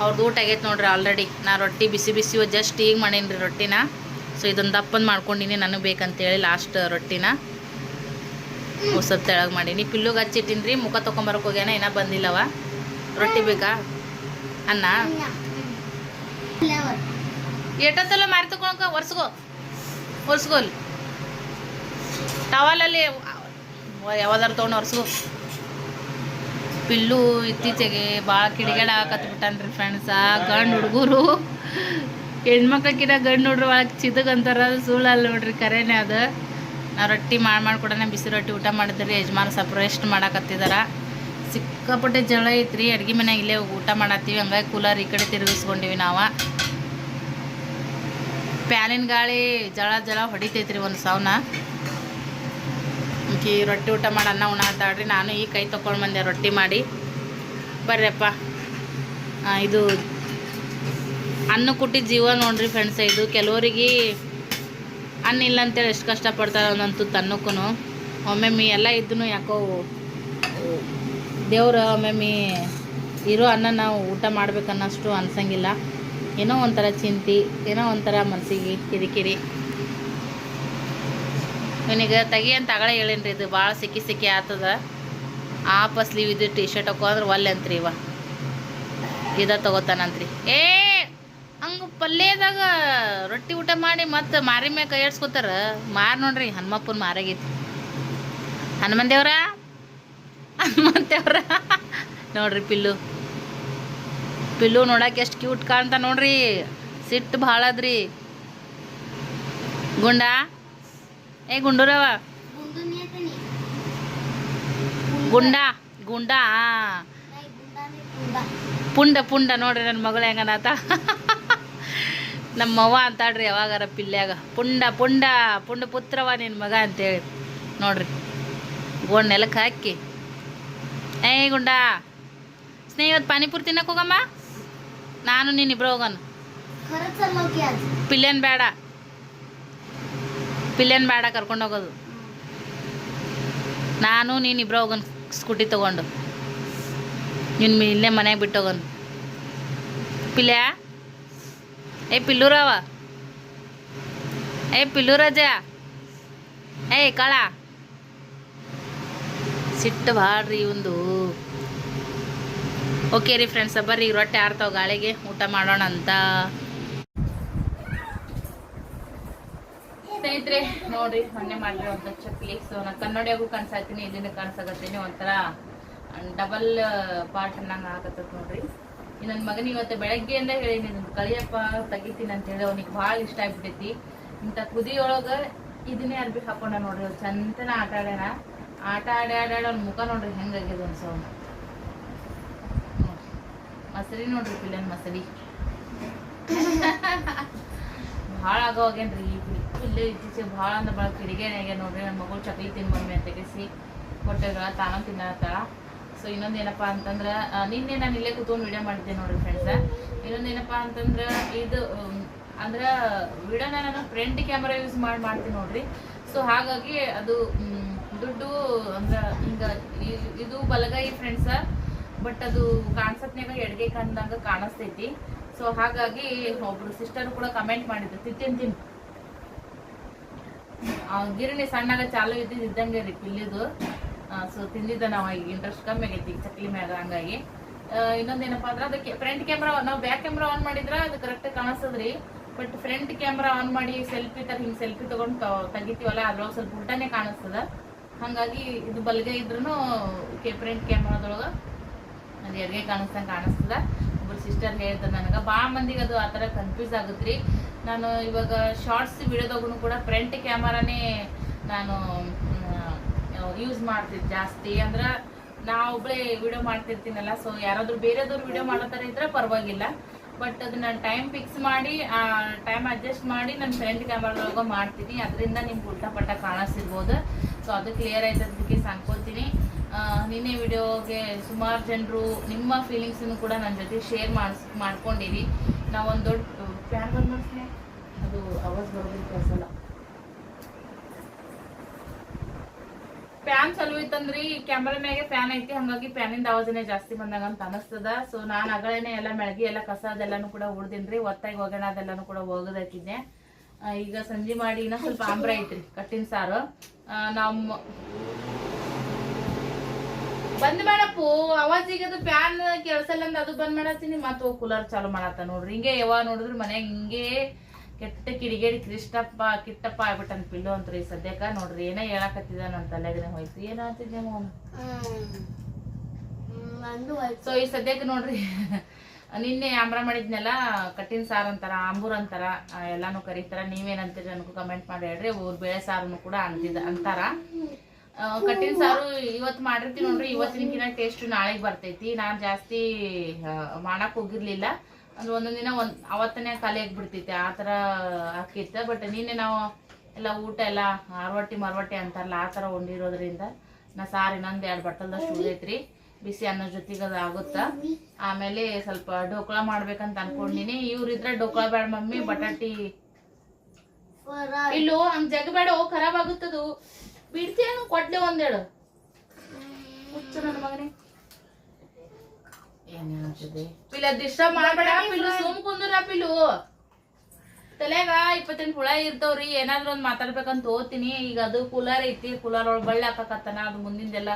ಅವ್ರದ್ದು ಊಟ ಆಗೈತೆ ನೋಡ್ರಿ ಆಲ್ರೆಡಿ. ನಾ ರೊಟ್ಟಿ ಬಿಸಿ ಬಿಸಿ ಜಸ್ಟ್ ಈಗ ಮಾಡೀನಿ ರೊಟ್ಟಿನ. ಸೊ ಇದೊಂದು ದಪ್ಪಂದು ಮಾಡ್ಕೊಂಡಿನಿ, ನನಗೆ ಬೇಕಂತೇಳಿ ಲಾಸ್ಟ್ ರೊಟ್ಟಿನ. ಸ್ವಲ್ಪ ತೆಳಗೆ ಮಾಡೀನಿ. ಪಿಲ್ಲುಗೆ ಹಚ್ಚಿಟ್ಟಿನಿ ಮುಖ ತೊಗೊಂಬರಕ್ಕೆ ಹೋಗ್ಯಾನ, ಇನ್ನೂ ಬಂದಿಲ್ಲವ. ರೊಟ್ಟಿ ಬೇಕಾ? ಅನ್ನ? ಎಷ್ಟೊತ್ತಲ್ಲ ಮಾರಿ ತಗೊಳಕ ಒರ್ಸ್ಕೋ. ಒರ್ಸ್ಕೋ ಅಲ್ಲಿ. ಟವಲಲ್ಲಿ ಯಾವ್ದಾರು ತೊಗೊಂಡು ಒರ್ಸ್ಕೋ. ಪಿಲ್ಲು ಇತ್ತೀಚೆಗೆ ಭಾಳ ಕಿಡಿಗೇಡ ಹಾಕತ್ಬಿಟ್ಟನ್ರಿ ಫ್ರೆಂಡ್ಸ ಗಂಡು ಹುಡುಗರು. ಹೆಣ್ಮಕ್ಳಕ್ಕಿಂತ ಗಂಡು ಹುಡ್ರು ಒಳಗೆ ಚಿದಗಂತಾರ ಸುಳ್ಳಲ್ಲ ನೋಡ್ರಿ ಕರೆನೇ ಅದು. ನಾ ರೊಟ್ಟಿ ಮಾಡಿ ಮಾಡ್ಕೊಡನೆ ಬಿಸಿ ರೊಟ್ಟಿ ಊಟ ಮಾಡಿದ್ರಿ, ಯಜಮಾನ ಸ್ವಲ್ಪ ರೆಸ್ಟ್ ಮಾಡಾಕತ್ತಿದಾರ. ಸಿಕ್ಕಾಪಟ್ಟೆ ಜಳ ಐತ್ರಿ. ಅಡ್ಗೆ ಮನ್ಯಾಗ ಇಲ್ಲೇ ಊಟ ಮಾಡತ್ತೀವಿ. ಹಂಗಾಗಿ ಕೂಲರ್ ಈ ಕಡೆ ತಿರುಗಿಸ್ಕೊಂಡಿವಿ ನಾವು. ಪ್ಯಾನಿನ ಗಾಳಿ ಜಳ ಜಳ ಹೊಡಿತೈತ್ರಿ ಒಂದು ಸಾವನ್ನ ಈ ರೊಟ್ಟಿ ಊಟ ಮಾಡೋಣ ಉಣ್ಣಾತಾಳ್ರಿ ನಾನು ಈ ಕೈ ತೊಗೊಂಡು ಬಂದೆ ರೊಟ್ಟಿ ಮಾಡಿ. ಬರ್ರಪ್ಪ. ಇದು ಅನ್ನ ಕುಟ್ಟಿ ಜೀವ ನೋಡ್ರಿ ಫ್ರೆಂಡ್ಸ್ ಇದು. ಕೆಲವರಿಗೆ ಅನ್ನ ಇಲ್ಲ ಅಂತೇಳಿ ಎಷ್ಟು ಕಷ್ಟಪಡ್ತಾರೆ ಒಂದೊಂದು ತುತ್ತು ಅನ್ನಕ್ಕೂ ಒಮ್ಮೊಮ್ಮೆ ಎಲ್ಲ ಇದ್ದೂ ಯಾಕೋ ದೇವ್ರ ಒಮ್ಮೊಮ್ಮೆ ಇರೋ ಅನ್ನ ನಾವು ಊಟ ಮಾಡ್ಬೇಕನ್ನಷ್ಟು ಅನ್ಸಂಗಿಲ್ಲ. ಏನೋ ಒಂಥರ ಚಿಂತೆ, ಏನೋ ಒಂಥರ ಮನಸ್ಸಿಗೆ ಕಿರಿಕಿರಿ. ಇವನಿಗೆ ತೆಗಿ ಅಂತ ಅಗಳ ಹೇಳೇನ್ರಿ, ಇದು ಭಾಳ ಸಿಕ್ಕಿ ಸಿಕ್ಕಿ ಆತದ. ಆಪ ಸ್ಲೀವ್ ಇದು ಟಿ ಶರ್ಟ್ ಹಾಕೋಂದ್ರೆ ಒಲ್ಲೆ ಅಂತ್ರಿ ಇವ. ಇದ ತಗೋತಾನಂತ್ರಿ. ಏ, ಹಂಗೆ ಪಲ್ಯದಾಗ ರೊಟ್ಟಿ ಊಟ ಮಾಡಿ ಮತ್ತೆ ಮಾರಿ ಮ್ಯಾಗ ಕೈ ಆಡ್ಸ್ಕೊತಾರ ಮಾರ್ ನೋಡ್ರಿ, ಹನುಮಪ್ಪನ ಮಾರಾಗೈತಿ. ಹನುಮನ್ ದೇವ್ರ ಮತ್ತೆ ಅವ್ರ ನೋಡ್ರಿ ಪಿಲ್ಲು. ಪಿಲ್ಲು ನೋಡಕ್ಕೆ ಎಷ್ಟು ಕ್ಯೂಟ್ ಕಾಣ್ತಾ ನೋಡ್ರಿ. ಸಿಟ್ಟು ಭಾಳ ಅದ್ರಿ. ಗುಂಡ? ಏ ಗುಂಡೂರವ ಗುಂಡ? ಗುಂಡ? ಪುಂಡ ಪುಂಡ ನೋಡ್ರಿ ನನ್ನ ಮಗಳು ಹೆಂಗನಾತ ನಮ್ಮವ್ವ ಅಂತಾಡ್ರಿ ಯಾವಾಗಾರ ಪಿಲ್ಯಾಗ. ಪುಂಡ ಪುಂಡ ಪುಂಡ ಪುತ್ರವ ನಿನ್ನ ಮಗ ಅಂತೇಳಿ. ನೋಡ್ರಿ. ಗೋಣ್ ನೆಲಕ್ಕೆ ಹಾಕಿ. ಏಯ್ ಗುಂಡ. ಸ್ನೇಹ, ಇವತ್ತು ಪಾನಿಪುರಿ ತಿನ್ನಕ್ಕೆ ಹೋಗಮ್ಮ. ನಾನು ನೀನಿಬ್ರು ಹೋಗೋಣ. ಪಿಲ್ಲೇನ್ ಬೇಡ. ಪಿಲ್ಲೇನ್ ಬೇಡ ಕರ್ಕೊಂಡು ಹೋಗೋದು. ನಾನು ನೀನಿಬ್ರು ಹೋಗನ್ ಸ್ಕೂಟಿ ತೊಗೊಂಡು. ನಿನ್ನ ಇಲ್ಲೇ ಮನೆಗೆ ಬಿಟ್ಟು ಹೋಗೋಣ. ಪಿಲ್ಯ. ಏ ಪಿಲ್ಲೂರವ ಏ ಪಿಲ್ಲೂರಜ ಏಯ್, ಕಳ. ಸಿಟ್ಟು ಭಾಳ್ರಿ ಇವಂದು. ಓಕೆ ರೀ ಫ್ರೆಂಡ್ಸ್ ಬರ್ರಿ, ರೊಟ್ಟಿ ಆರ್ತಾವ ಗಾಳಿಗೆ, ಊಟ ಮಾಡೋಣ ಅಂತ. ಸ್ನೇಹಿತರೆ, ನೋಡ್ರಿ, ಮೊನ್ನೆ ಮಾಡಿರೋಂಥ ಚಕ್ಲಿ ಸೊ, ನಾ ಕನ್ನಡಿಯಾಗೂ ಕಾಣಿಸಾತೀನಿ ಇಲ್ಲಿಂದ ಕಾಣಿಸಾಕತ್ತೀನಿ ಒಂಥರ ಡಬಲ್ ಪಾರ್ಟ್ ಅನ್ನಂಗೆ ಆಗತ್ತದ ನೋಡ್ರಿ. ನನ್ನ ಮಗನ ಇವತ್ತು ಬೆಳಗ್ಗೆಯಿಂದ ಹೇಳೀನಿ ಇದನ್ನ ಕಲಿಯಪ್ಪ, ತೆಗಿತೀನಿ ಅಂತ ಹೇಳಿ, ಅವ್ನಿಗೆ ಭಾಳ ಇಷ್ಟ ಆಗ್ಬಿಟ್ಟೈತಿ ಇಂಥ ಕುದಿಯೊಳಗೆ ಇದನ್ನೇ ಅರ್ಬಿ ಹಾಕೊಂಡ ನೋಡ್ರಿ ಚಂದನ ಆಟ ಆಡ್ಯಾನ. ಆಟ ಆಡಿ ಆಡಿ ಮುಖ ನೋಡ್ರಿ ಹೆಂಗಾಗ್ಯದ ಅನ್ಸೋ ಮಸರಿ ನೋಡ್ರಿ ಪಿಲ್ಲನ್ ಮಸರಿ. ಭಾಳ ಆಗೋಗೇನ್ರಿ ಈ ಪಿಲ್ಲು ಇತ್ತೀಚೆಗೆ ಭಾಳ ಅಂದ್ರೆ ಭಾಳ ಕಿಡಿಗೇನೆ ಆಗ್ಯಾನ ನೋಡ್ರಿ. ನನ್ನ ಮಗಳು ಚಕ್ಲಿ ತಿನ್ ಮಮ್ಮಿ ಅಂತ ಕೆಸಿ ಹೊಟ್ಟೆಗಳ ತಾನು ತಿನ್ನತ್ತಾಳ ಸೊ ಇನ್ನೊಂದು ಏನಪ್ಪಾ ಅಂತಂದ್ರೆ ನಿನ್ನೆ ನಾನು ಇಲ್ಲೇ ಕೂತ್ಕೊಂಡು ವಿಡಿಯೋ ಮಾಡಿದ್ದೆ ನೋಡ್ರಿ ಫ್ರೆಂಡ್ಸ್ ಇನ್ನೊಂದು ಏನಪ್ಪಾ ಅಂತಂದ್ರೆ, ಇದು ಅಂದ್ರೆ ವಿಡಿಯೋನ ನಾನು ಫ್ರಂಟ್ ಕ್ಯಾಮ್ರಾ ಯೂಸ್ ಮಾಡಿ, ಮಾಡ್ತೀನಿ ನೋಡ್ರಿ. ಸೊ ಹಾಗಾಗಿ ಅದು ದುಡ್ಡು ಅಂದ್ರೆ ಹಿಂಗ ಇದು ಬಲಗೈ ಫ್ರೆಂಡ್ಸ ಬಟ್ ಅದು ಕಾಣಿಸತ್ನಾಗ ಎಡಗೈ ಕಂದಂಗ ಕಾಣಿಸ್ತೈತಿ. ಸೊ ಹಾಗಾಗಿ ಒಬ್ರು ಸಿಸ್ಟರ್ ಕೂಡ ಕಮೆಂಟ್ ಮಾಡಿದ್ರು, ತಿಂತೀನಿ ತಿನ್ ಗಿರಣಿ ಸಣ್ಣಾಗ ಚಾಲು ಇದ್ದಿದ್ದು ಇದ್ದಂಗೆ ರೀ ಪಿಲ್ಲಿದು ಸೊ ತಿಂದಿದ್ದ ನಾವು ಈಗ ಇಂಟ್ರೆಸ್ಟ್ ಕಮ್ಮಿ ಆಗೈತಿ, ಚಕ್ಲಿ ಮ್ಯಾಗ ಹಂಗಾಗಿ. ಇನ್ನೊಂದು ಇನ್ನೊಂದೇನಪ್ಪ ಅಂದ್ರೆ ಅದಕ್ಕೆ ಫ್ರಂಟ್ ಕ್ಯಾಮ್ರಾ ನಾವು ಬ್ಯಾಕ್ ಕ್ಯಾಮ್ರಾ ಆನ್ ಮಾಡಿದ್ರ ಅದು ಕರೆಕ್ಟ್ ಕಾಣಿಸ್ತದ್ರಿ ಬಟ್ ಫ್ರಂಟ್ ಕ್ಯಾಮ್ರಾ ಆನ್ ಮಾಡಿ ಸೆಲ್ಫಿ ತರ ಹಿಂಗ್ ಸೆಲ್ಫಿ ತಗೊಂಡು ತಗಿತೀವಲ್ಲ, ಅದ್ರೊಳಗೆ ಸ್ವಲ್ಪ ಊಟನೇ ಕಾಣಿಸ್ತದ. ಹಂಗಾಗಿ ಇದು ಬಲ್ಗೈ ಇದ್ರೂ ಫ್ರಂಟ್ ಕ್ಯಾಮ್ರಾದೊಳಗ ಅದು ಎಡಗೆ ಕಾಣಿಸ್ದಂಗೆ ಕಾಣಿಸ್ತದ. ಒಬ್ರು ಸಿಸ್ಟರ್ ಹೇಳ್ತಾರೆ ನನಗೆ ಭಾಳ ಮಂದಿಗೆ ಅದು ಆ ಥರ ಕನ್ಫ್ಯೂಸ್ ರೀ ನಾನು ಇವಾಗ ಶಾರ್ಟ್ಸ್ ವಿಡಿಯೋದಾಗೂ ಕೂಡ ಫ್ರಂಟ್ ಕ್ಯಾಮರಾನೇ ನಾನು ಯೂಸ್ ಮಾಡ್ತಿದ್ದೆ ಜಾಸ್ತಿ. ಅಂದ್ರೆ ನಾ ಒಬ್ಬಳೇ ವಿಡಿಯೋ ಮಾಡ್ತಿರ್ತೀನಲ್ಲ ಸೊ ಯಾರಾದರೂ ಬೇರೆದವ್ರು ವಿಡಿಯೋ ಮಾಡೋ ಇದ್ರೆ ಪರವಾಗಿಲ್ಲ. ಬಟ್ ಅದನ್ನ ಟೈಮ್ ಫಿಕ್ಸ್ ಮಾಡಿ ಟೈಮ್ ಅಡ್ಜಸ್ಟ್ ಮಾಡಿ ನನ್ನ ಫ್ರಂಟ್ ಕ್ಯಾಮ್ರಾದೊಳಗೆ ಮಾಡ್ತೀನಿ. ಅದರಿಂದ ನಿಮ್ಗೆ ಉಲ್ಟಾ ಪಟ್ಟ ಕಾಣಿಸ್ತಿರ್ಬೋದು ಸೊ ಅದು ಕ್ಲಿಯರ್ ಆಯ್ತದಕ್ಕೆ ಅನ್ಕೋತೀನಿ ಸಾಕೋತೀನಿ ನಿನ್ನೆ ವಿಡಿಯೋಗೆ ಸುಮಾರು ಜನರು ನಿಮ್ಮ ಫೀಲಿಂಗ್ಸನ್ನು ಕೂಡ ನನ್ನ ಜೊತೆ ಶೇರ್ ಮಾಡಿಸ್ ಮಾಡ್ಕೊಂಡಿರಿ. ನಾವೊಂದು ಒಂದು ದೊಡ್ಡ ಫ್ಯಾನ್ ಬಂದ್ ಅದು ಅವಾಜ್ ಬರೋದಿಲ್ಲ ಕೆಲಸಲ್ಲ. ಫ್ಯಾನ್ ಚಲೋ ಇತ್ತಂದ್ರಿ ಕ್ಯಾಮ್ರಾ ಮ್ಯಾಗೆ ಫ್ಯಾನ್ ಐತಿ ಹಂಗಾಗಿ ಫ್ಯಾನಿಂದ ಆವಾಜನೇ ಜಾಸ್ತಿ ಬಂದಾಗ ಅಂತ ಅನಸ್ತದ. ಸೊ ನಾನು ಅಗಳೇನೆ ಎಲ್ಲ ಮೆಳಗಿ ಎಲ್ಲ ಕಸ ಅದೆಲ್ಲಾನು ಕೂಡ ಹೊಡ್ದಿನ್ರಿ ಒತ್ತಾಗಿ ಹೋಗೋಣ ಅದೆಲ್ಲಾನು ಕೂಡ ಒಗದಾಕಿದ್ದೆ ಆ, ಈಗ ಸಂಜೆ ಮಾಡಿ ಇನ್ನ ಸ್ವಲ್ಪ ಆಂಬ್ರ ಐತ್ರಿ ಕಟ್ಟಿನ ಸಾರು. ನಮ್ಮ ಬಂದ್ ಮಾಡಪ್ಪು ಅವಾಜ್ ಈಗ ಅದು ಫ್ಯಾನ್ ಕೆಲ್ಸಲ್ಲ ಅಂದ್ ಅದು ಬಂದ್ ಮಾಡತ್ತೀನಿ ಮತ್ತ ಕೂಲರ್ ಚಾಲು ಮಾಡತ್ತ ನೋಡ್ರಿ. ಹಿಂಗೆ ಯಾವಾಗ ನೋಡಿದ್ರು ಮನ್ಯಾಗ ಹಿಂಗೆ ಕೆಟ್ಟ ಕಿಡಿಗೇಡಿ ಕೃಷ್ಣಪ್ಪ ಕಿಟ್ಟಪ್ಪ ಆಗ್ಬಿಟ್ಟನ್ ಪಿಲ್ಲು ಅಂತ್ರಿ ಸದ್ಯಕ್ಕ ನೋಡ್ರಿ ಏನ ಹೇಳಕತ್ತಿದ ನನ್ನ ತಲೆಗನೆ ಹೋಯ್ತು. ಏನ್ ಅಂತಿದ್ದೆ ಸೊ ಈ ಸದ್ಯಕ್ಕೆ ನೋಡ್ರಿ ನಿನ್ನೆ ಆಮ್ರ ಮಾಡಿದ್ನೆಲ್ಲ ಕಟ್ಟಿನ ಸಾರು ಅಂತಾರ ಆಂಬೂರ್ ಅಂತಾರ ಎಲ್ಲಾನು ಕರೀತಾರ. ನೀವೇನಂತೀರಿ ನನಗೂ ಕಮೆಂಟ್ ಮಾಡಿ ಹೇಳ್ರಿ ಊರ್ ಬೇಳೆ ಸಾರನು ಕೂಡ ಅಂತಿದ ಅಂತಾರ. ಕಟ್ಟಿನ ಸಾರು ಇವತ್ತು ಮಾಡಿರ್ತೀವಿ ನೋಡ್ರಿ ಇವತ್ತಿನಕಿನ ಟೇಸ್ಟ್ ನಾಳೆಗೆ ಬರ್ತೈತಿ. ನಾನ್ ಜಾಸ್ತಿ ಮಾಡಕ್ ಹೋಗಿರ್ಲಿಲ್ಲ. ಅಂದ್ರೆ ಒಂದೊಂದ್ ದಿನ ಒಂದ್ ಅವತ್ತನೇ ಖಾಲಿ ಆಗ್ಬಿಡ್ತೈತೆ, ಆ ಥರ ಬಟ್ ನಿನ್ನೆ ನಾವು ಎಲ್ಲ ಊಟ ಎಲ್ಲ ಅರವಟ್ಟಿ ಮರವಟ್ಟಿ ಅಂತಾರಲ್ಲ, ಆ ಥರ ಉಂಡಿರೋದ್ರಿಂದ ನಾ ಸಾರಿ ಇನ್ನೊಂದು ಎರಡು ಬಟ್ಟಲ್ದಷ್ಟು ಉಳಿದೈತ್ರಿ. ಬಿಸಿ ಅನ್ನೋ ಜೊತೆಗೆ ಅದು ಆಗುತ್ತಾ? ಆಮೇಲೆ ಸ್ವಲ್ಪ ಢೋಕಳ ಮಾಡ್ಬೇಕಂತ ಅನ್ಕೊಂಡಿನಿ. ಇವ್ರಿದ್ರೆ ಢೋಕಳ ಬೇಡ ಮಮ್ಮಿ, ಬಟಾಟಿ. ಇಲ್ಲೋ, ಹಂಗ ಜಗ ಬೇಡ, ಓ, ಖರಾಬ್ ಆಗುತ್ತದು. ಬಿಡ್ತೇನು ಕೊಡ್ಲೆ ಒಂದೇಳು ಹುಚ್ಚು ನನ್ನ ಮಗನೇ. ಸುಮ್ ಕುಂದ್ರ ತಲೆಗ ಇಪ್ಪತ್ತೆಂಟು ಹುಳ ಇರ್ತಾವ್ರಿ, ಏನಾದ್ರು ಒಂದ್ ಮಾತಾಡ್ಬೇಕಂತ ಓದ್ತೀನಿ ಈಗ ಅದು ಕೂಲರ್ ಐತಿ, ಕೂಲರ್ ಬಳ್ಳ ಬಳ್ಳಿ ಹಾಕಕತ್ತಾನ, ಅದು ಮುಂದಿಂದೆಲ್ಲ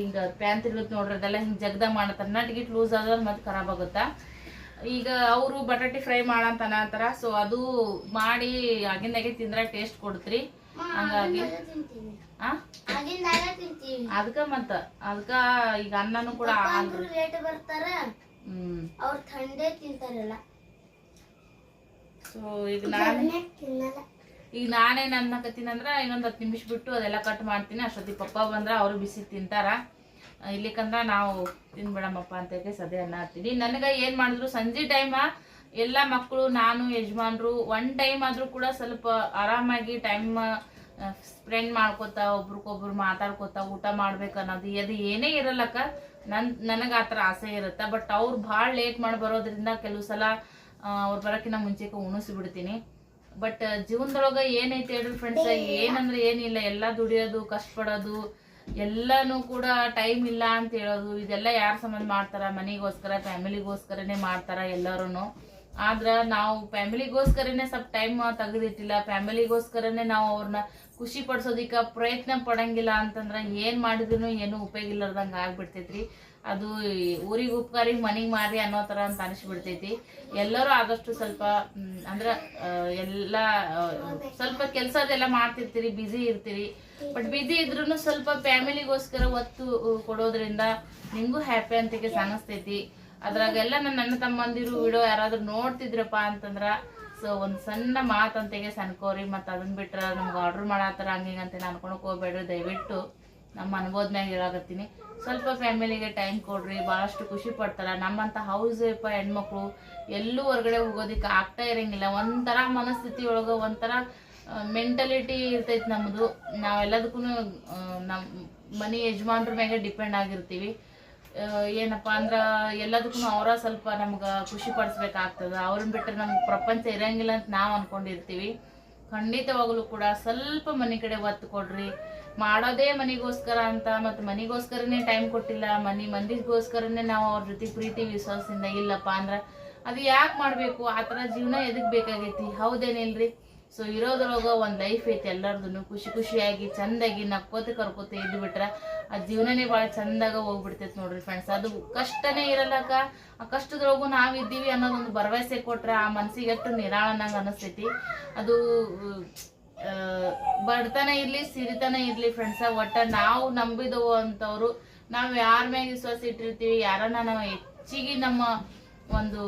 ಹಿಂಗ ಪ್ಯಾನ್ ತಿರುಗುತ್ತೆ ನೋಡ್ರಿ, ಅದೆಲ್ಲ ಹಿಂಗ್ ಜಗ್ದಾಗ ಮಾಡತ್ತಾನ. ಟಿಕೆಟ್ ಲೂಸ್ ಆದ್ರೆ ಮತ್ತೆ ಖರಾಬ್ ಆಗುತ್ತಾ. ಈಗ ಅವರು ಬಟಾಟೆ ಫ್ರೈ ಮಾಡಂತಾನ ಅಂತಾರ, ಸೊ ಅದು ಮಾಡಿ ಆಗಿಂದಾಗೆ ತಿಂದ್ರೆ ಟೇಸ್ಟ್ ಕೊಡ್ತ್ರಿ. ಹಂಗಾಗಿ. ಅದಕ್ಕ ಮತ್ತ ಅದಕ್ಕ ಈಗ ಅನ್ನನು ಕೂಡ ಅಂದ್ರು ಲೇಟ್ ಬರ್ತಾರ. ಅವ್ರ ಥಂಡೆ ತಿಂತಾರಲ್ಲ. ಸೊ ಈಗ ನಾನು ಈಗ ನಾನೇನ್ ಅನ್ನಕತ್ತೀನಿ ಇನ್ನೊಂದ್ ಹತ್ತು ನಿಮಿಷ ಬಿಟ್ಟು ಅದೆಲ್ಲ ಕಟ್ ಮಾಡ್ತೀನಿ. ಅಷ್ಟೊತ್ತಿಗೆ ಪಪ್ಪ ಬಂದ್ರ ಅವರು ಬಿಸಿ ತಿಂತಾರ. ಇಲ್ಲಿಕಂದ್ರೆ ನಾವು ತಿನ್ಬೇಡಮ್ಮಪ್ಪ ಅಂತ ಸದ್ಯ ಅನ್ನ ಹತ್ತೀನಿ ನನಗ ಏನ್ ಮಾಡಿದ್ರು ಸಂಜೆ ಟೈಮ ಎಲ್ಲ ಮಕ್ಕಳು, ನಾನು, ಯಜಮಾನ್ರು ಒನ್ ಟೈಮ್ ಆದ್ರೂ ಕೂಡ ಸ್ವಲ್ಪ ಆರಾಮಾಗಿ ಟೈಮ್ ಸ್ಪೆಂಡ್ ಮಾಡ್ಕೋತಾ, ಒಬ್ರಿಗೊಬ್ರು ಮಾತಾಡ್ಕೋತಾ, ಊಟ ಮಾಡ್ಬೇಕು ಅನ್ನೋದು ಅದು ಏನೇ ಇರಲ್ಲಕ್ಕ ನನ್, ನನಗ ಆತರ ಆಸೆ ಇರುತ್ತೆ. ಬಟ್ ಅವ್ರು ಭಾಳ ಲೇಟ್ ಮಾಡಿ ಬರೋದ್ರಿಂದ ಕೆಲವು ಸಲ ಅವ್ರು ಮುಂಚೆಕ ಉಣಿಸಿ ಬಿಡ್ತೀನಿ. ಬಟ್ ಜೀವನದೊಳಗ ಏನೈತೆ ಹೇಳ್ರಿ ಫ್ರೆಂಡ್ಸ್ ಏನಂದ್ರೆ ಏನಿಲ್ಲ. ಎಲ್ಲ ದುಡಿಯೋದು, ಕಷ್ಟಪಡೋದು, ಎಲ್ಲಾನು ಕೂಡ ಟೈಮ್ ಇಲ್ಲ ಅಂತ ಹೇಳೋದು. ಇದೆಲ್ಲ ಯಾರ ಸಂಬಂಧ ಮಾಡ್ತಾರ? ಮನೆಗೋಸ್ಕರ ಫ್ಯಾಮಿಲಿಗೋಸ್ಕರನೇ ಮಾಡ್ತಾರ ಎಲ್ಲರೂ ಆದ್ರ ನಾವು ಫ್ಯಾಮಿಲಿಗೋಸ್ಕರನೇ ಸ್ವಲ್ಪ ಟೈಮ್ ತೆಗೆದಿಟ್ಟಿಲ್ಲ. ಫ್ಯಾಮಿಲಿಗೋಸ್ಕರನೇ ನಾವು ಅವ್ರನ್ನ ಖುಷಿ ಪಡಿಸೋದಿಕ್ಕ ಪ್ರಯತ್ನ ಪಡಂಗಿಲ್ಲ ಅಂತಂದ್ರ ಏನ್ ಮಾಡಿದ್ರು ಏನು ಉಪಯೋಗ ಇಲ್ಲದಂಗ ಆಗ್ಬಿಡ್ತೈತ್ರಿ. ಅದು ಊರಿಗೆ ಉಪಕಾರಿ ಮನಿಗ್ ಮಾರಿ ಅನ್ನೋ ತರ ಅಂತ ಅನಿಸ್ಬಿಡ್ತೈತಿ. ಎಲ್ಲರೂ ಆದಷ್ಟು ಸ್ವಲ್ಪ ಅಂದ್ರೆ ಎಲ್ಲ ಸ್ವಲ್ಪ ಕೆಲಸ ಅದೆಲ್ಲ ಮಾಡ್ತಿರ್ತೀರಿ ಬ್ಯುಸಿ ಇರ್ತೀರಿ. ಬಟ್ ಬಿಸಿ ಇದ್ರೂ ಸ್ವಲ್ಪ ಫ್ಯಾಮಿಲಿಗೋಸ್ಕರ ಒತ್ತು ಕೊಡೋದ್ರಿಂದ ನಿಮ್ಗೂ ಹ್ಯಾಪಿ ಅಂತ ಅನಿಸ್ತೈತಿ ಅದ್ರಾಗೆಲ್ಲ ನನ್ನ ನನ್ನ ತಮ್ಮಂದಿರು ವಿಡಿಯೋ ಯಾರಾದ್ರೂ ನೋಡ್ತಿದ್ರಪ್ಪ ಅಂತಂದ್ರ ಸೊ ಒಂದ್ ಸಣ್ಣ ಮಾತಂತೆಗೆ ಸಣ್ಕೋರಿ, ಮತ್ತು ಅದನ್ನ ಬಿಟ್ರ ನಮ್ಗೆ ಆರ್ಡರ್ ಮಾಡತ್ತಾರ ಅಂತ ಅನ್ಕೊಳಕ್ ಹೋಗ್ಬೇಡ್ರಿ ದಯವಿಟ್ಟು. ನಮ್ಮ ಅನುಭವದ್ಮ್ಯಾಗ ಹೇಳಾಕತ್ತೀನಿ ಸ್ವಲ್ಪ ಫ್ಯಾಮಿಲಿಗೆ ಟೈಮ್ ಕೊಡ್ರಿ ಭಾಳಷ್ಟು ಖುಷಿ ಪಡ್ತಾರ. ನಮ್ಮಂತ ಹೌಸ್ ವೈಫ್ ಹೆಣ್ಮಕ್ಳು ಎಲ್ಲೂ ಹೊರಗಡೆ ಹೋಗೋದಿಕ್ಕೆ ಆಗ್ತಾ ಇರಂಗಿಲ್ಲ. ಒಂಥರ ಮನಸ್ಥಿತಿ ಒಳಗ ಒಂಥರ ಮೆಂಟಲಿಟಿ ಇರ್ತೈತಿ ನಮ್ಮದು ನಾವೆಲ್ಲದಕ್ಕೂ ನಮ್ಮ ಮನೆ ಯಜಮಾನ್ರ ಮ್ಯಾಗೆ ಡಿಪೆಂಡ್ ಆಗಿರ್ತೀವಿ. ಏನಪ್ಪ ಅಂದ್ರ ಎಲ್ಲದಕ್ಕೂ ಅವರ ಸ್ವಲ್ಪ ನಮ್ಗೆ ಖುಷಿ ಪಡಿಸ್ಬೇಕಾಗ್ತದ. ಅವ್ರನ್ನ ಬಿಟ್ಟರೆ ನಮ್ಗೆ ಪ್ರಪಂಚ ಇರಂಗಿಲ್ಲ ಅಂತ ನಾವು ಅನ್ಕೊಂಡಿರ್ತೀವಿ. ಖಂಡಿತವಾಗಲೂ ಕೂಡ ಸ್ವಲ್ಪ ಮನೆ ಕಡೆ ಒತ್ತು ಕೊಡ್ರಿ. ಮಾಡೋದೇ ಮನಿಗೋಸ್ಕರ ಅಂತ ಮತ್ತು ಮನಿಗೋಸ್ಕರನೇ ಟೈಮ್ ಕೊಟ್ಟಿಲ್ಲ, ಮನಿ ಮಂದಿಗೋಸ್ಕರನೇ ನಾವು ಅವ್ರ ಜೊತೆ ಪ್ರೀತಿ, ವಿಶ್ವಾಸದಿಂದ ಇಲ್ಲಪ್ಪ ಅಂದ್ರೆ ಅದು ಯಾಕೆ ಮಾಡಬೇಕು? ಆ ಥರ ಜೀವನ ಎದಕ್ಕೆ ಬೇಕಾಗೈತಿ? ಹೌದೇನಿಲ್ರಿ? ಸೊ ಇರೋದ್ರೊಳಗ ಒಂದು ಲೈಫ್ ಐತಿ ಎಲ್ಲಾರ್ದು ಖುಷಿ ಖುಷಿಯಾಗಿ, ಚಂದಾಗಿ ನಕ್ಕೋತ ಕರ್ಕೋತ ಇದ್ದು ಬಿಟ್ರ ಆ ಜೀವನನೇ ಭಾಳ ಚಂದಾಗ ಹೋಗ್ಬಿಡ್ತೈತಿ ನೋಡ್ರಿ ಫ್ರೆಂಡ್ಸ್ ಅದು ಕಷ್ಟನೇ ಇರಲ್ಲಕ ಆ ಕಷ್ಟದೊಳಗು ನಾವಿದ್ದೀವಿ ಅನ್ನೋದೊಂದು ಭರವಸೆ ಕೊಟ್ರೆ ಆ ಮನ್ಸಿಗೆ ಎಷ್ಟು ನಿರಾಳನಂಗೆ ಅನಿಸ್ತೈತಿ. ಅದು ಬಡತನ ಇರ್ಲಿ, ಸಿರಿತನ ಇರ್ಲಿ ಫ್ರೆಂಡ್ಸ ಒಟ್ಟ ನಾವು ನಂಬಿದವು ಅಂತವ್ರು, ನಾವು ಯಾರ ಮ್ಯಾಗ ವಿಶ್ವಾಸ ಇಟ್ಟಿರ್ತೀವಿ, ಯಾರನ್ನ ನಾವು ಹೆಚ್ಚಿಗೆ ನಮ್ಮ ಒಂದು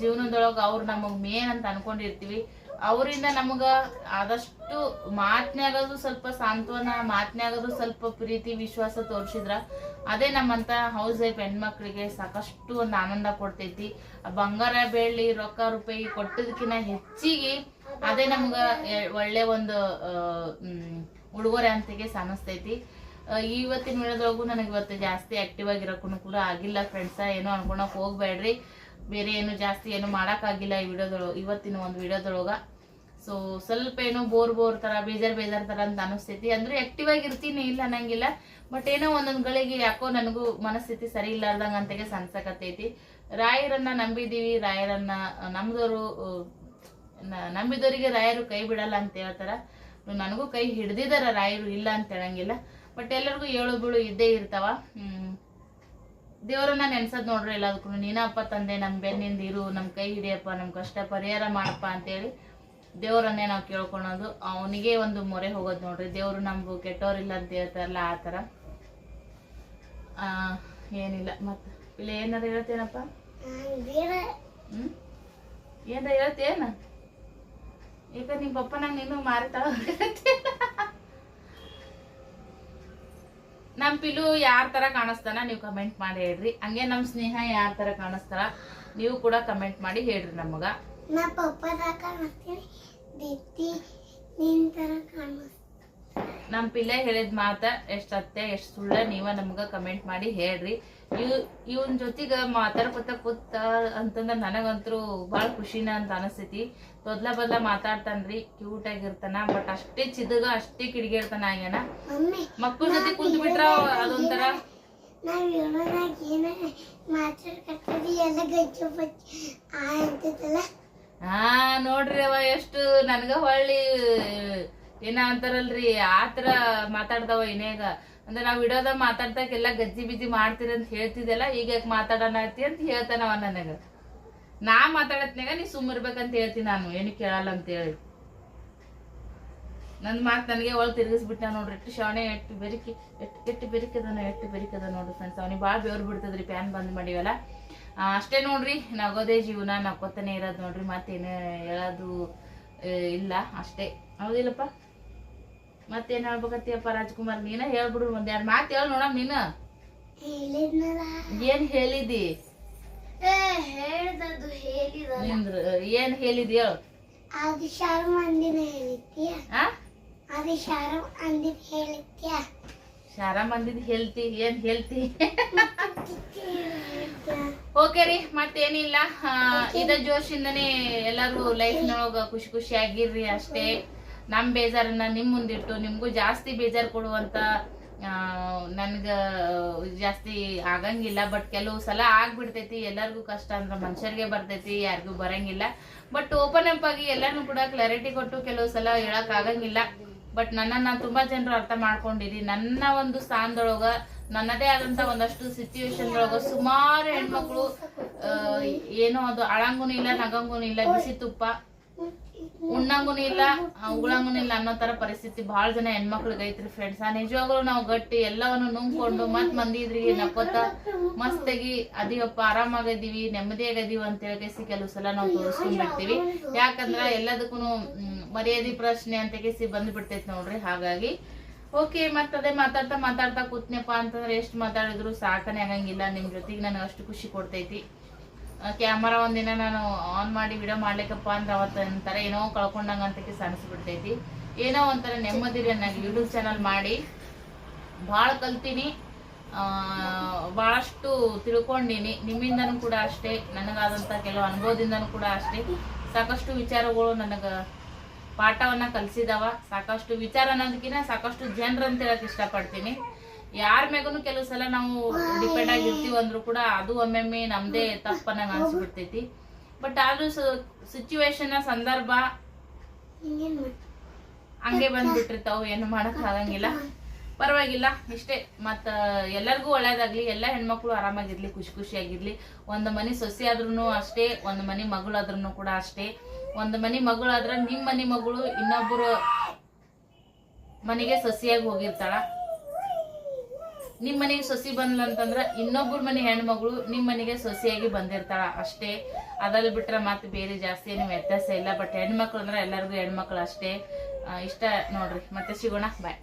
ಜೀವನದೊಳಗೆ ಅವ್ರು ನಮಗೆ ಮೇನ್ ಅಂತ ಅನ್ಕೊಂಡಿರ್ತೀವಿ. ಅವರಿಂದ ನಮಗ ಆದಷ್ಟು ಮಾತ್ನ್ಯಾಗದು ಸ್ವಲ್ಪ ಸಾಂತ್ವನ ಮಾತ್ನ್ಯಾಗದು ಸ್ವಲ್ಪ ಪ್ರೀತಿ, ವಿಶ್ವಾಸ ತೋರಿಸಿದ್ರ ಅದೇ ನಮ್ಮಂತ ಹೌಸ್ ವೈಫ್ ಹೆಣ್ಮಕ್ಳಿಗೆ ಸಾಕಷ್ಟು ಒಂದು ಆನಂದ ಕೊಡ್ತೈತಿ. ಬಂಗಾರ ಬೆಳ್ಳಿ, ರೊಕ್ಕ, ರೂಪಾಯಿ ಕೊಟ್ಟದಕ್ಕಿಂತ ಹೆಚ್ಚಿಗೆ ಅದೇ ನಮ್ಗ ಒಳ್ಳೆ ಒಂದು ಉಡುಗೊರೆ ಅಂತಿಗೆ ಅನಿಸ್ತೈತಿ ಇವತ್ತಿನ ವಿಡಿಯೋದೊಳಗು ನನಗೆ ಇವತ್ತು ಜಾಸ್ತಿ ಆಕ್ಟಿವ್ ಆಗಿರೋಕ್ಕೂ ಕೂಡ ಆಗಿಲ್ಲ ಫ್ರೆಂಡ್ಸ ಏನೋ ಅನ್ಕೊಳಕ್ ಹೋಗ್ಬೇಡ್ರಿ. ಬೇರೆ ಏನು ಜಾಸ್ತಿ ಏನು ಮಾಡೋಕ್ಕಾಗಿಲ್ಲ ಈ ವಿಡಿಯೋದೊಳಗೆ, ಇವತ್ತಿನ ಒಂದು ವಿಡಿಯೋದೊಳಗ. ಸೊ ಸ್ವಲ್ಪ ಏನೋ ಬೋರ್ ಬೋರ್ ಥರ ಬೇಜಾರು, ಬೇಜಾರ್ ಥರ ಅಂತ ಅನಿಸ್ತೈತಿ. ಅಂದ್ರೆ ಆ್ಯಕ್ಟಿವ್ ಆಗಿರ್ತೀನಿ ಇಲ್ಲ ಅನ್ನಂಗಿಲ್ಲ. ಬಟ್ ಏನೋ ಒಂದೊಂದು ಗಳಿಗೆ ಯಾಕೋ ನನಗೂ ಮನಸ್ಥಿತಿ ಸರಿ ಇಲ್ಲಾರ್ದಂಗೆ ಅಂತೆಗೆ ಸನ್ಸಕತ್ತೈತಿ ರಾಯರನ್ನ ನಂಬಿದೀವಿ, ರಾಯರನ್ನ ನಮ್ದವರು ನಂಬಿದವರಿಗೆ ರಾಯರು ಕೈ ಬಿಡಲ್ಲ ಅಂತ ಹೇಳ್ತಾರ. ನನಗೂ ಕೈ ಹಿಡ್ದಿದಾರ ರಾಯರು ಇಲ್ಲ ಅಂತ ಹೇಳಂಗಿಲ್ಲ. ಬಟ್ ಎಲ್ಲರಿಗೂ ಏಳು ಬೀಳು ಇದ್ದೇ ಇರ್ತಾವ. ದೇವರನ್ನ ನೆನ್ಸದ್ ನೋಡ್ರಿ ಎಲ್ಲದಕ್ಕೂ ನೀನಪ್ಪ, ತಂದೆ, ನಮ್ ಬೆನ್ನಿಂದ ಇರು, ನಮ್ ಕೈ ಹಿಡಿಯಪ್ಪ, ನಮ್ ಕಷ್ಟ ಪರಿಹಾರ ಮಾಡಪ್ಪ ಅಂತೇಳಿ ದೇವರನ್ನೇ ನಾವು ಕೇಳ್ಕೊಳೋದು. ಅವನಿಗೆ ಒಂದು ಮೊರೆ ಹೋಗೋದು ನೋಡ್ರಿ. ದೇವ್ರು ನಮ್ದು ಕೆಟ್ಟವ್ರಿಲ್ಲ ಅಂತ ಹೇಳ್ತಾರಲ್ಲ ಆ ಥರ. ಏನಿಲ್ಲ. ಮತ್ತ ಇಲ್ಲಿ, ಏನಾರ ಹೇಳ್ತೇನಪ್ಪ? ಹ್ಮ್? ಏನಾರ ಹೇಳ್ತೇನ? ಈಗ ನಿಮ್ ಪಪ್ಪ ನಂಗೆ ನೀನು ಮಾರಿತಾಳ ನಮ್ ಪಿಲು ಯಾರ ತರ ಕಾಣಿಸ್ತಾನ ನೀವು ಕಮೆಂಟ್ ಮಾಡಿ ಹೇಳ್ರಿ. ಹಂಗೆ ನಮ್ ಸ್ನೇಹ ಯಾರ ತರ ಕಾಣಿಸ್ತಾರ ನೀವು ಕೂಡ ಕಮೆಂಟ್ ಮಾಡಿ ಹೇಳ್ರಿ ನಮಗ. ನಾ ತರ ಕಾಣಿಸ್ತೀನಿ, ದೀಪ್ತಿ ನಿನ್ ತರ ಕಾಣಿಸ್ತೀನಿ. ನಮ್ ಪಿಲ್ಲೆ ಹೇಳಿದ ಮಾತ ಎಷ್ಟು ಅತ್ತೆ ಎಷ್ಟು ಸುಳ್ಳ ನೀವ ನಮ್ಗೆ ಕಮೆಂಟ್ ಮಾಡಿ ಹೇಳ್ರಿ. ಇವ್ ಇವನ್ ಜೊತೆಗೆ ಮಾತಾಡ್ಕೊತ ಕೂತ ಅಂತಂದ್ರೆ ನನಗಂತೂ ಬಾಳ ಖುಷಿನ ಅಂತ ಅನಸ್ತೈತಿ. ತೊದ್ಲ ಬದ್ಲ ಮಾತಾಡ್ತಾನ್ರಿ ಕ್ಯೂಟ್ ಆಗಿರ್ತಾನ ಬಟ್ ಅಷ್ಟೇ ಚಿದಗ ಅಷ್ಟೇ ಕಿಡಿಗಿರ್ತಾನ ಆಗ್ಯಾನ ಮಕ್ಕಳ ಜೊತೆ ಕುಂತ್ ಬಿಟ್ರ ಅದೊಂಥರ. ಹಾ ನೋಡ್ರಿ ಅವ ಎಷ್ಟು ನನ್ಗ ಹೊಳ್ಳಿ ಏನ ಅಂತಾರಲ್ರಿ? ಆತರ ಮಾತಾಡ್ದವ ಇನೇಗ ಅಂದ್ರೆ ನಾವ್ ಇಡೋದ ಮಾತಾಡ್ದಾಗ ಮಾತಾಡ್ತಾಕೆಲ್ಲ ಗಜ್ಜಿ ಬಿಜ್ಜಿ ಮಾಡ್ತೀರಿ ಅಂತ ಹೇಳ್ತಿದ್ದೆಲ್ಲ, ಈಗ ಯಾಕೆ ಮಾತಾಡೋಣ ಅಂತ ಹೇಳ್ತಾನವ ನನಗ ನಾ ಮಾತಾಡತ್ನಾಗ ನೀ ಸುಮ್ಮಿರ್ಬೇಕಂತ ಹೇಳ್ತೀನಿ ನಾನು, ಏನು ಕೇಳಲ್ಲ ಅಂತ ಹೇಳಿ. ನನ್ ಮಾತು ನನಗೆ ಒಳಗೆ ತಿರುಗಿಸ್ಬಿಟ್ಟ ನೋಡ್ರಿ ಎಷ್ಟು ಶಾಣೆ ಎಟ್ಟು ಬೆರಿಕಿ ಎಟ್ಟು ಎಟ್ಟು ಬೆರಿಕದನ ಎಷ್ಟು ಬೆರಿಕದ ನೋಡ್ರಿ ಫ್ರೆಂಡ್ಸ್ ಅವನಿಗೆ ಭಾಳ ಬೆವ್ರು ಬಿಡ್ತದ್ರಿ ಪ್ಯಾನ್ ಬಂದ್ ಮಾಡಿವಲ್ಲ. ಅಷ್ಟೇ ನೋಡ್ರಿ, ನಗೋದೇ ಜೀವನ, ನಕ್ಕೋತಾನೆ ಇರೋದು ನೋಡ್ರಿ, ಮತ್ತೇನು ಹೇಳೋದು ಇಲ್ಲ, ಅಷ್ಟೇ. ಹೌದಿಲ್ಲಪ್ಪ? ಮತ್ತೇನ್ ಹೇಳ್ಬೇಕತ್ತಿಯಪ್ಪ ರಾಜ್ಕುಮಾರ್? ನೀನ ಹೇಳ್ಬಿಡು ಒಂದ್ ಮಾತ್ ಮಾತು ಹೇಳ ನೋಡಮ್ ನೀನ. ಏನ್ ಹೇಳಿದಿ? ಏನ್ ಹೇಳಿದಿ ಹೇಳು ಅದು ಶಾರು ಮಂದಿನ ಹೇಳಿತ್ಯ ಆ? ಅದು ಶಾರು ಅಂದಿನ ಹೇಳಿತ್ಯ ಶಾರಾ ಮಂದಿದ್ ಹೇಳ್ತಿ ಏನ್ ಹೇಳ್ತಿ? ಓಕೆ ರೀ ಮತ್ತೇನಿಲ್ಲ. ಇದ ಜೋಶಿಂದನೇ ಎಲ್ಲಾರು ಲೈಫ್ನೊಳಗ ಖುಷಿ ಖುಷಿ ಆಗಿರ್ರಿ ಅಷ್ಟೇ. ನಮ್ ಬೇಜಾರನ್ನ ನಿಮ್ ಮುಂದಿಟ್ಟು, ನಿಮ್ಗೂ ಜಾಸ್ತಿ ಬೇಜಾರ್ ಕೊಡುವಂತ ನನ್ಗ, ಜಾಸ್ತಿ ಆಗಂಗಿಲ್ಲ ಬಟ್ ಕೆಲವು ಸಲ ಆಗ್ಬಿಡ್ತೈತಿ. ಎಲ್ಲರಿಗೂ ಕಷ್ಟ ಅಂದ್ರೆ ಮನುಷ್ಯರಿಗೆ ಬರ್ತೈತಿ, ಯಾರಿಗೂ ಬರಂಗಿಲ್ಲ. ಬಟ್ ಓಪನ್ ಅಪ್ ಆಗಿ ಎಲ್ಲಾನು ಕೂಡ ಕ್ಲಾರಿಟಿ ಕೊಟ್ಟು ಕೆಲವು ಸಲ ಹೇಳಕ್ ಆಗಂಗಿಲ್ಲ. ಬಟ್ ನನ್ನನ್ನ ತುಂಬಾ ಜನರು ಅರ್ಥ ಮಾಡ್ಕೊಂಡಿರಿ. ನನ್ನ ಒಂದು ಸ್ಥಾನದೊಳಗ, ನನ್ನದೇ ಆದಂತ ಒಂದಷ್ಟು ಸಿಚುವೇಶನ್ ಒಳಗ ಸುಮಾರು ಹೆಣ್ಮಕ್ಳು ಏನೋ ಅದು ಅಳಂಗೂನು ಇಲ್ಲ, ನಗಂಗೂನು ಇಲ್ಲ, ಬಿಸಿ ತುಪ್ಪ. ಉಣ್ಣಂಗುನು ಇಲ್ಲ ಉಗುಳಂಗೂನು ಇಲ್ಲ ಅನ್ನೋ ತರ ಪರಿಸ್ಥಿತಿ ಬಹಳ ಜನ ಹೆಣ್ಮಕ್ಳಿಗೆ ಐತ್ರಿ ಫ್ರೆಂಡ್ಸ್ ನಿಜವಾಗ್ಲೂ ನಾವು ಗಟ್ಟಿ ಎಲ್ಲವನ್ನು ನುಂಗ್ಕೊಂಡು ಮತ್ ಮಂದಿ ಇದ್ರಿಗೆ ನಕ್ಕೋತ ಮಸ್ತಾಗಿ ಅದೀವಪ್ಪ ಆರಾಮಾಗದೀವಿ, ನೆಮ್ಮದಿಯಾಗದೀವಿ ಅಂತ ಹೇಳಿ ಕೆಲವು ಸಲ ನಾವು ತೋರಿಸ್ಕೊಂಡ್ಬಿಡ್ತೀವಿ ಯಾಕಂದ್ರ ಎಲ್ಲದಕ್ಕೂ ಮರ್ಯಾದೆ ಪ್ರಶ್ನೆ ಅಂತ ಕೇಸಿ ಬಂದ್ಬಿಡ್ತೈತಿ ನೋಡ್ರಿ, ಹಾಗಾಗಿ. ಓಕೆ ಅದೇ ಮಾತಾಡ್ತಾ ಮಾತಾಡ್ತಾ ಕೂತ್ನಪ್ಪ ಅಂತಂದ್ರೆ ಎಷ್ಟು ಮಾತಾಡಿದ್ರು ಸಾಕನೆ ಆಗಂಗಿಲ್ಲ, ನಿಮ್ ಜೊತೆಗೆ ನನಗೆ ಅಷ್ಟು ಖುಷಿ ಕೊಡ್ತೈತಿ. ಕ್ಯಾಮರಾ ಒಂದಿನ ನಾನು ಆನ್ ಮಾಡಿ ವಿಡಿಯೋ ಮಾಡ್ಲಿಕ್ಕಪ್ಪ ಅಂದ್ರೆ ಅವತ್ತ ಒಂಥರ ಏನೋ ಕಳ್ಕೊಂಡಂಗ ಅಂತ ಅನಿಸ್ಬಿಡ್ತೈತಿ ಏನೋ ಒಂಥರ ನೆಮ್ಮದಿ ನನಗೆ ಯೂಟ್ಯೂಬ್ ಚಾನಲ್ ಮಾಡಿ. ಭಾಳ ಕಲ್ತೀನಿ. ಭಾಳಷ್ಟು ತಿಳ್ಕೊಂಡೀನಿ. ನಿಮ್ಮಿಂದನೂ ಕೂಡ ಅಷ್ಟೇ. ನನಗಾದಂಥ ಕೆಲವು ಅನುಭವದಿಂದನೂ ಕೂಡ ಅಷ್ಟೇ. ಸಾಕಷ್ಟು ವಿಚಾರಗಳು ನನಗೆ ಪಾಠವನ್ನು ಕಲಿಸಿದವ. ಸಾಕಷ್ಟು ವಿಚಾರ ಅನ್ನೋದಕ್ಕಿಂತ ಸಾಕಷ್ಟು ಜನರು ಅಂತ ಹೇಳಕ್ ಇಷ್ಟಪಡ್ತೀನಿ. ಯಾರ ಮ್ಯಾಗನು ಕೆಲವು ಸಲ ನಾವು ಡಿಪೆಂಡ್ ಆಗಿರ್ತೀವಿ ಅಂದ್ರೂ ಕೂಡ ಅದು ಒಮ್ಮೊಮ್ಮೆ ನಮ್ದೇ ತಪ್ಪನಾಗ ಅನ್ಸ್ಬಿಡ್ತೈತಿ. ಬಟ್ ಆದ್ರೂ ಸಿಚುವೇಶನ್ ಸಂದರ್ಭ ಹಂಗೆ ಬಂದ್ಬಿಟ್ಟಿರ್ತಾವ, ಏನು ಮಾಡಕ್ ಆಗಂಗಿಲ್ಲ. ಪರವಾಗಿಲ್ಲ, ಇಷ್ಟೇ. ಮತ್ತ ಎಲ್ಲರಿಗೂ ಒಳ್ಳೇದಾಗ್ಲಿ, ಎಲ್ಲ ಹೆಣ್ಮಕ್ಳು ಆರಾಮಾಗಿರ್ಲಿ, ಖುಷಿ ಖುಷಿಯಾಗಿರ್ಲಿ. ಒಂದು ಮನೆ ಸೊಸೆ ಆದ್ರೂ ಅಷ್ಟೇ, ಒಂದು ಮನೆ ಮಗಳಾದ್ರೂ ಕೂಡ ಅಷ್ಟೇ. ಒಂದು ಮನೆ ಮಗಳಾದ್ರ ನಿಮ್ ಮನೆ ಮಗಳು ಇನ್ನೊಬ್ಬರು ಮನೆಗೆ ಸೊಸೆಯಾಗಿ ಹೋಗಿರ್ತಾಳ. ನಿಮ್ ಮನೆಗೆ ಸೊಸಿ ಬಂದ್ಲ ಅಂತಂದ್ರ ಇನ್ನೊಬ್ಬರ ಮನೆ ಹೆಣ್ಮಗಳು ನಿಮ್ ಮನೆಗೆ ಸೊಸಿಯಾಗಿ ಬಂದಿರ್ತಾಳ ಅಷ್ಟೇ. ಅದ್ರಲ್ಲಿ ಬಿಟ್ರೆ ಮತ್ತೆ ಬೇರೆ ಜಾಸ್ತಿ ಏನು ವ್ಯತ್ಯಾಸ ಇಲ್ಲ. ಬಟ್ ಹೆಣ್ಮಕ್ಳು ಅಂದ್ರೆ ಎಲ್ಲರಿಗೂ ಹೆಣ್ಮಕ್ಳು ಅಷ್ಟೇ. ಇಷ್ಟ ನೋಡ್ರಿ. ಮತ್ತೆ ಸಿಗೋಣ. ಬಾಯ್